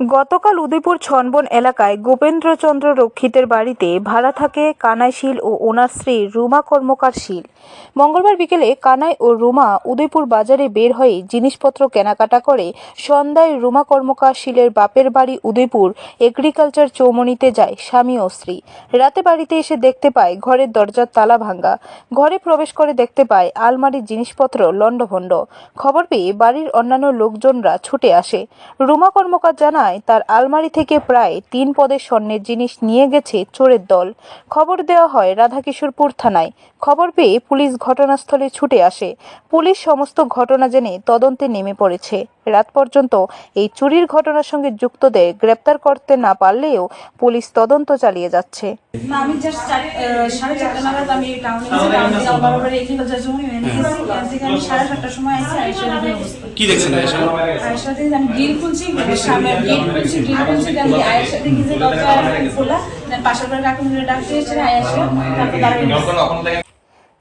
গতকাল উদয়পুর ছনবন এলাকায় গোপেন্দ্রচন্দ্র রক্ষিতের বাড়িতে ভাড়া থাকে কানাই শীল ও ওনার স্ত্রী রুমা কর্মকার শীল। মঙ্গলবার বিকেলে কানাই ও রুমা উদয়পুর বাজারে বের হয়ে জিনিসপত্র কেনাকাটা করে সন্ধ্যায় রুমা কর্মকার শীলের বাপের বাড়ি উদয়পুর এগ্রিকালচার চৌমনিতে যায় স্বামী ও স্ত্রী। রাতে বাড়িতে এসে দেখতে পায় ঘরের দরজার তালা ভাঙা ঘরে প্রবেশ করে দেখতে পায় আলমারির জিনিসপত্র লণ্ডভণ্ড। খবর পেয়ে বাড়ির অন্যান্য লোকজনরা ছুটে আসে। রুমা কর্মকার জানায়, তার আলমারি থেকে প্রায় তিন পদের স্বর্ণের জিনিস নিয়ে গেছে চোরের দল। খবর দেওয়া হয় রাধাকিশোরপুর থানায়। খবর পেয়ে পুলিশ ঘটনাস্থলে ছুটে আসে। পুলিশ সমস্ত ঘটনা জেনে তদন্তে নেমে পড়েছে। রাত পর্যন্ত এই চুরির ঘটনার সঙ্গে যুক্তদের গ্রেপ্তার করতে না পারলেও পুলিশ তদন্ত চালিয়ে যাচ্ছে। আমি জাস্ট সাড়ে চারটা নাগাদ আমি টাউনে গেছি টাউন থেকে আমার বাবার এগ্রিকালচার জমি এনে গেছি। এখান থেকে আমি সাড়ে সাতটার সময় আসছি আয়সার এই কি দেখছেন আয়েশা? আয়সার থেকে আমি গ্রিল খুলছি সামনে গেট খুলছি গ্রিল খুলছি আমি আয়ের সাথে গিয়ে দরজা খোলা পাশের বাড়ির কাকু ডাকতে এসেছে আয়েসা তারপর দাঁড়িয়ে